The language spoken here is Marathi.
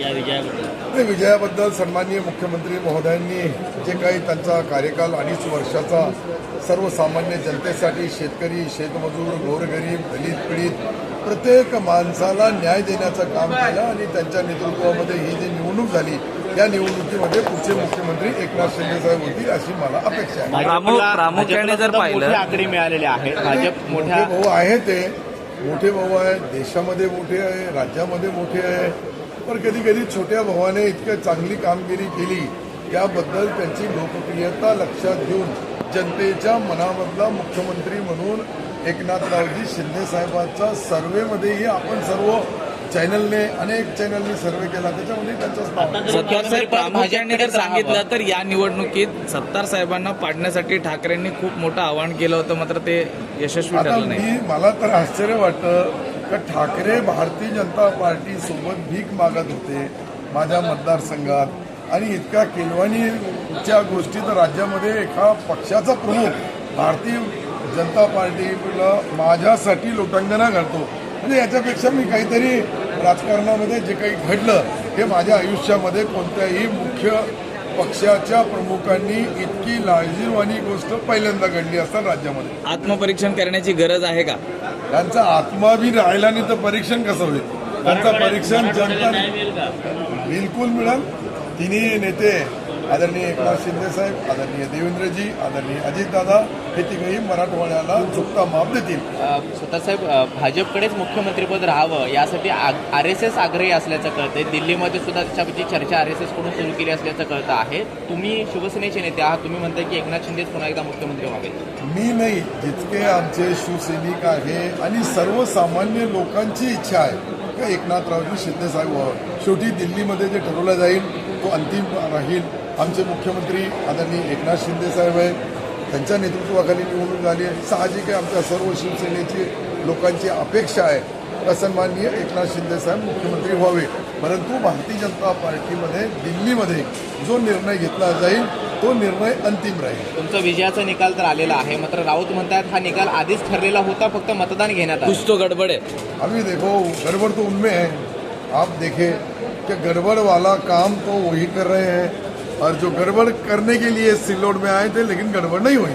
या विजयाबद्दल? सन्माननीय मुख्यमंत्री महोदयांनी जे काही त्यांचा कार्यकाल अडीच वर्षाचा सर्वसामान्य जनतेसाठी शेतकरी शेतमजूर गोरगरीब दलित पीडित प्रत्येक माणसाला न्याय देण्याचं काम केलं आणि त्यांच्या नेतृत्वामध्ये ही जी निवडणूक झाली या निवडणुकीमध्ये पुढचे मुख्यमंत्री एकनाथ शिंदे साहेब होतील अशी मला अपेक्षा आहे. प्रामुख्याने जर पाहिलं- आकडे मिळालेले आहेत भाजप मोठे भाऊ आहे ते. मोठे भाऊ आहे देशामध्ये मोठे आहे राज्यामध्ये मोठे आहे. पण कधी कधी छोट्या भावाने इतकं चांगली कामगिरी केली याबद्दल त्यांची लोकप्रियता लक्षात घेऊन जनतेच्या मनामधला मुख्यमंत्री म्हणून एकनाथरावजी शिंदे साहेबांचा सर्वेमध्येही आपण सर्व चॅनलने अनेक चॅनलने सर्वे केला त्याच्यामध्ये त्यांचा. सत्तार साहेब जर सांगितलं तर या निवडणुकीत सत्तार साहेबांना पाडण्यासाठी ठाकरेंनी खूप मोठं आवाहन केलं होतं मात्र ते यशस्वी ठरलं नाही. मला तर आश्चर्य वाटतं का ठाकरे भारतीय जनता पार्टी सोबत भीक मागत होते माझ्या मतदारसंघात. आणि इतक्या केलवानीच्या गोष्टी तर राज्यामध्ये एका पक्षाचा प्रमुख भारतीय जनता पार्टीला माझ्यासाठी लोटांगणा घालतो. म्हणजे याच्यापेक्षा मी काहीतरी राजकारणामध्ये जे काही घडलं हे माझ्या आयुष्यामध्ये कोणत्याही मुख्य पक्षाच्या प्रमुखांनी इतकी लाजीरवाणी गोष्ट पहिल्यांदा घडली असतात राज्यामध्ये. आत्मपरीक्षण करण्याची गरज आहे का? त्यांचा आत्मा बी राहिला नाही तर परीक्षण कसं होईल? त्यांचं परीक्षण जनता बिलकुल मिळेल. तिन्ही नेते आदरणीय एकनाथ शिंदे साहेब आदरणीय देवेंद्रजी आदरणीय अजितदादा हे तिघही मराठवाड्याला चुकता माप देतील. स्वतःसाहेब भाजपकडेच मुख्यमंत्रीपद राहावं यासाठी आर एस एस आग्रही असल्याचं कळतंय. दिल्लीमध्ये सुद्धा त्याच्यावरची चर्चा आर एस एसकडून सुरू केली असल्याचं कळतं आहे. तुम्ही शिवसेनेचे नेते आहात तुम्ही म्हणताय की एकनाथ शिंदेच पुन्हा एकदा मुख्यमंत्री व्हावे मी नाही जितके आमचे शिवसैनिक आहे आणि सर्वसामान्य लोकांची इच्छा आहे का एकनाथरावजी शिंदे साहेब व्हावं शेवटी दिल्लीमध्ये जे ठरवलं जाईल तो अंतिम राहील. आमचे मुख्यमंत्री आदरणीय एकनाथ शिंदे साहेब आहे त्यांच्या नेतृत्वाखाली निवडणूक झाली आहे. साहजिक आहे आमच्या सर्व शिवसेनेची लोकांची अपेक्षा आहे. सन्माननीय एकनाथ शिंदे साहेब मुख्यमंत्री व्हावे. परंतु भारतीय जनता पार्टीमध्ये दिल्लीमध्ये जो निर्णय घेतला जाईल तो निर्णय अंतिम राहील. तुमचा विजयाचा निकाल तर आलेला आहे. मात्र राऊत म्हणतात हा निकाल आधीच ठरलेला होता फक्त मतदान घेण्यात आलं. कुछ तो गडबड आहे. अभी देखो गड़बड़ तो उनमें है. आप देखें कि गड़बड़ वाला काम तो वही कर रहे हैं. और जो गड़बड़ करने के लिए सिल्लोड में आए थे लेकिन गड़बड़ नहीं हुई.